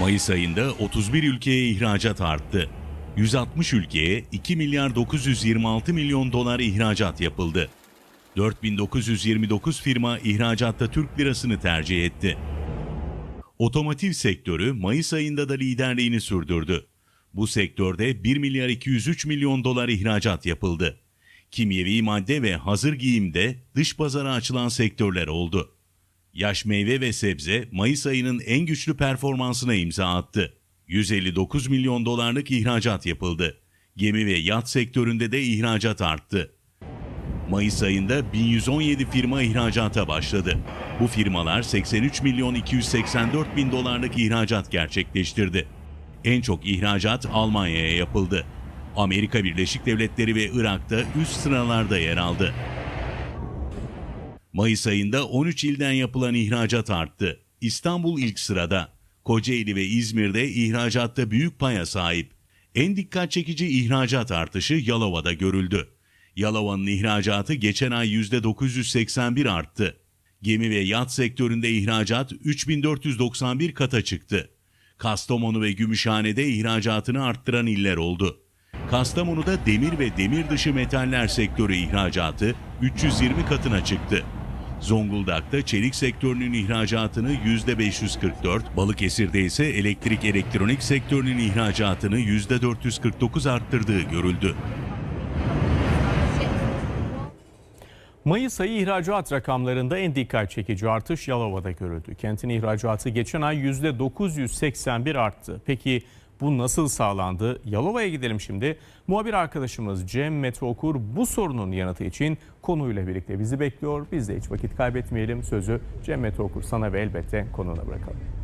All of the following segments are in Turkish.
Mayıs ayında 31 ülkeye ihracat arttı. 160 ülkeye 2 milyar 926 milyon dolar ihracat yapıldı. 4929 firma ihracatta Türk lirasını tercih etti. Otomotiv sektörü Mayıs ayında da liderliğini sürdürdü. Bu sektörde 1 milyar 203 milyon dolar ihracat yapıldı. Kimyevi madde ve hazır giyimde dış pazara açılan sektörler oldu. Yaş meyve ve sebze Mayıs ayının en güçlü performansına imza attı. 159 milyon dolarlık ihracat yapıldı. Gemi ve yat sektöründe de ihracat arttı. Mayıs ayında 1117 firma ihracata başladı. Bu firmalar 83 milyon 284 bin dolarlık ihracat gerçekleştirdi. En çok ihracat Almanya'ya yapıldı. Amerika Birleşik Devletleri ve Irak'ta üst sıralarda yer aldı. Mayıs ayında 13 ilden yapılan ihracat arttı. İstanbul ilk sırada. Kocaeli ve İzmir'de ihracatta büyük paya sahip. En dikkat çekici ihracat artışı Yalova'da görüldü. Yalova'nın ihracatı geçen ay %981 arttı. Gemi ve yat sektöründe ihracat 3491 kata çıktı. Kastamonu ve Gümüşhane'de ihracatını arttıran iller oldu. Kastamonu'da demir ve demir dışı metaller sektörü ihracatı 320 katına çıktı. Zonguldak'ta çelik sektörünün ihracatını %544, Balıkesir'de ise elektrik elektronik sektörünün ihracatını %449 arttırdığı görüldü. Mayıs ayı ihracat rakamlarında en dikkat çekici artış Yalova'da görüldü. Kentin ihracatı geçen ay %981 arttı. Peki bu nasıl sağlandı? Yalova'ya gidelim şimdi. Muhabir arkadaşımız Cem Mete Okur bu sorunun yanıtı için konuyla birlikte bizi bekliyor. Biz de hiç vakit kaybetmeyelim. Sözü Cem Mete Okur sana ve elbette konuğuna bırakalım.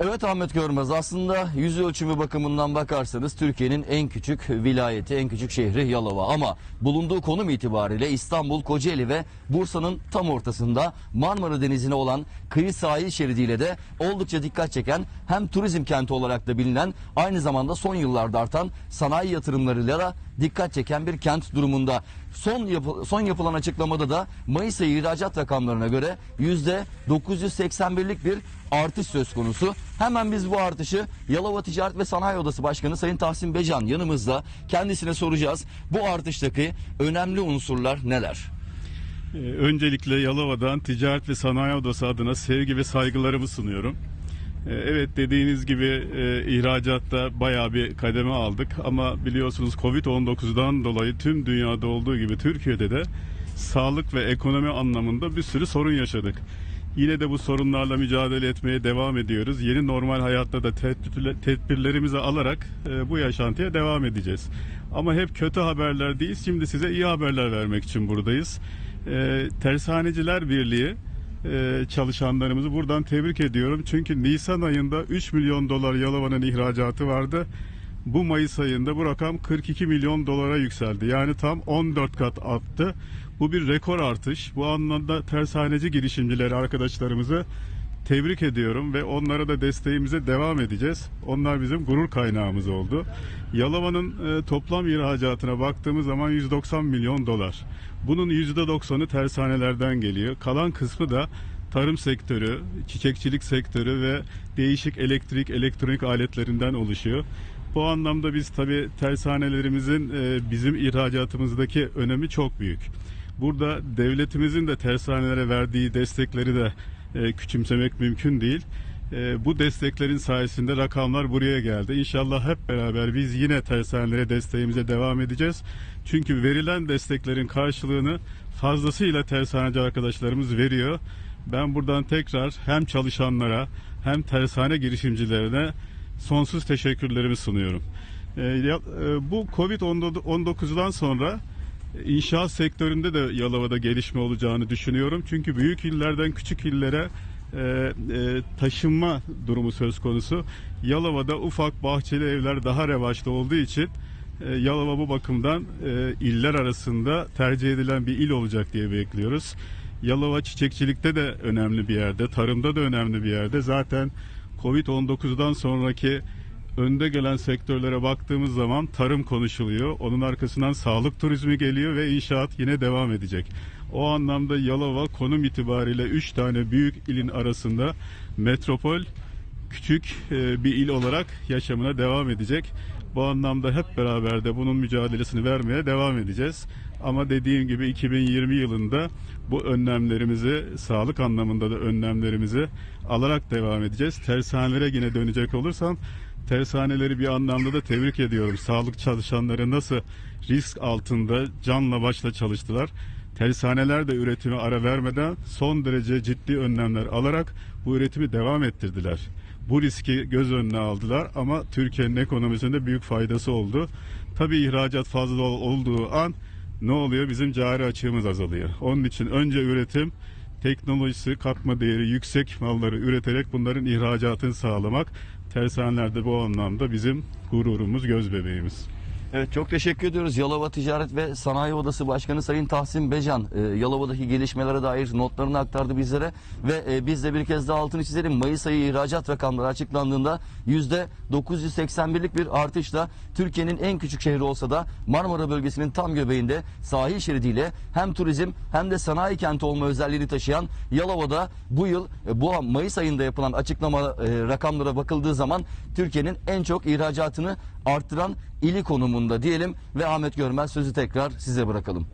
Evet Ahmet Görmez aslında yüz ölçümü bakımından bakarsanız Türkiye'nin en küçük vilayeti, en küçük şehri Yalova. Ama bulunduğu konum itibariyle İstanbul, Kocaeli ve Bursa'nın tam ortasında Marmara Denizi'ne olan kıyı sahil şeridiyle de oldukça dikkat çeken hem turizm kenti olarak da bilinen aynı zamanda son yıllarda artan sanayi yatırımlarıyla da dikkat çeken bir kent durumunda. Son, yapı- son yapılan açıklamada da Mayıs ayı ihracat rakamlarına göre %981'lik bir artış söz konusu. Hemen biz bu artışı Yalova Ticaret ve Sanayi Odası Başkanı Sayın Tahsin Becan yanımızda kendisine soracağız. Bu artıştaki önemli unsurlar neler? Ee, Öncelikle Yalova'dan Ticaret ve Sanayi Odası adına sevgi ve saygılarımı sunuyorum. Ee, Evet dediğiniz gibi e, ihracatta bayağı bir kademe aldık ama biliyorsunuz Covid-19'dan dolayı tüm dünyada olduğu gibi Türkiye'de de sağlık ve ekonomi anlamında bir sürü sorun yaşadık. Yine de bu sorunlarla mücadele etmeye devam ediyoruz. Yeni normal hayatta da tedbirle- tedbirlerimizi alarak e, bu yaşantıya devam edeceğiz. Ama hep kötü haberler değil, şimdi size iyi haberler vermek için buradayız. E, Tersaneciler Birliği e, çalışanlarımızı buradan tebrik ediyorum. Çünkü Nisan ayında 3 milyon dolar Yalova'nın ihracatı vardı. Bu Mayıs ayında bu rakam 42 milyon dolara yükseldi. Yani tam 14 kat arttı. Bu bir rekor artış. Bu anlamda tersaneci girişimcileri arkadaşlarımızı tebrik ediyorum ve onlara da desteğimize devam edeceğiz. Onlar bizim gurur kaynağımız oldu. Yalova'nın e, toplam ihracatına baktığımız zaman 190 milyon dolar. Bunun %90'ı tersanelerden geliyor. Kalan kısmı da tarım sektörü, çiçekçilik sektörü ve değişik elektrik, elektronik aletlerinden oluşuyor. Bu anlamda biz tabii tersanelerimizin e, bizim ihracatımızdaki önemi çok büyük. Burada devletimizin de tersanelere verdiği destekleri de e, küçümsemek mümkün değil. E, bu desteklerin sayesinde rakamlar buraya geldi. İnşallah hep beraber biz yine tersanelere desteğimize devam edeceğiz. Çünkü verilen desteklerin karşılığını fazlasıyla tersaneci arkadaşlarımız veriyor. Ben buradan tekrar hem çalışanlara hem tersane girişimcilerine sonsuz teşekkürlerimi sunuyorum. E, bu Covid-19'dan sonra İnşaat sektöründe de Yalova'da gelişme olacağını düşünüyorum. Çünkü büyük illerden küçük illere e, e, taşınma durumu söz konusu. Yalova'da ufak bahçeli evler daha revaçta olduğu için e, Yalova bu bakımdan e, iller arasında tercih edilen bir il olacak diye bekliyoruz. Yalova çiçekçilikte de önemli bir yerde, tarımda da önemli bir yerde. Zaten Covid-19'dan sonraki önde gelen sektörlere baktığımız zaman tarım konuşuluyor. Onun arkasından sağlık turizmi geliyor ve inşaat yine devam edecek. O anlamda Yalova konum itibariyle 3 tane büyük ilin arasında metropol küçük e, bir il olarak yaşamına devam edecek. Bu anlamda hep beraber de bunun mücadelesini vermeye devam edeceğiz. Ama dediğim gibi 2020 yılında bu önlemlerimizi, sağlık anlamında da önlemlerimizi alarak devam edeceğiz. Tersanelere yine dönecek olursam, tersaneleri bir anlamda da tebrik ediyorum. Sağlık çalışanları nasıl risk altında canla başla çalıştılar. Tersaneler de üretime ara vermeden son derece ciddi önlemler alarak bu üretimi devam ettirdiler. Bu riski göz önüne aldılar ama Türkiye'nin ekonomisinde büyük faydası oldu. Tabii ihracat fazla olduğu an ne oluyor? Bizim cari açığımız azalıyor. Onun için önce üretim, teknolojisi, katma değeri yüksek malları üreterek bunların ihracatını sağlamak. Tersanelerde bu anlamda bizim gururumuz, göz bebeğimiz. Evet çok teşekkür ediyoruz. Yalova Ticaret ve Sanayi Odası Başkanı Sayın Tahsin Becan e, Yalova'daki gelişmelere dair notlarını aktardı bizlere ve e, biz de bir kez daha altını çizelim. Mayıs ayı ihracat rakamları açıklandığında %981'lik bir artışla Türkiye'nin en küçük şehri olsa da Marmara bölgesinin tam göbeğinde sahil şeridiyle hem turizm hem de sanayi kenti olma özelliğini taşıyan Yalova'da bu yıl e, bu Mayıs ayında yapılan açıklama e, rakamlara bakıldığı zaman Türkiye'nin en çok ihracatını arttıran ili konumunda diyelim ve Ahmet Görmez sözü tekrar size bırakalım.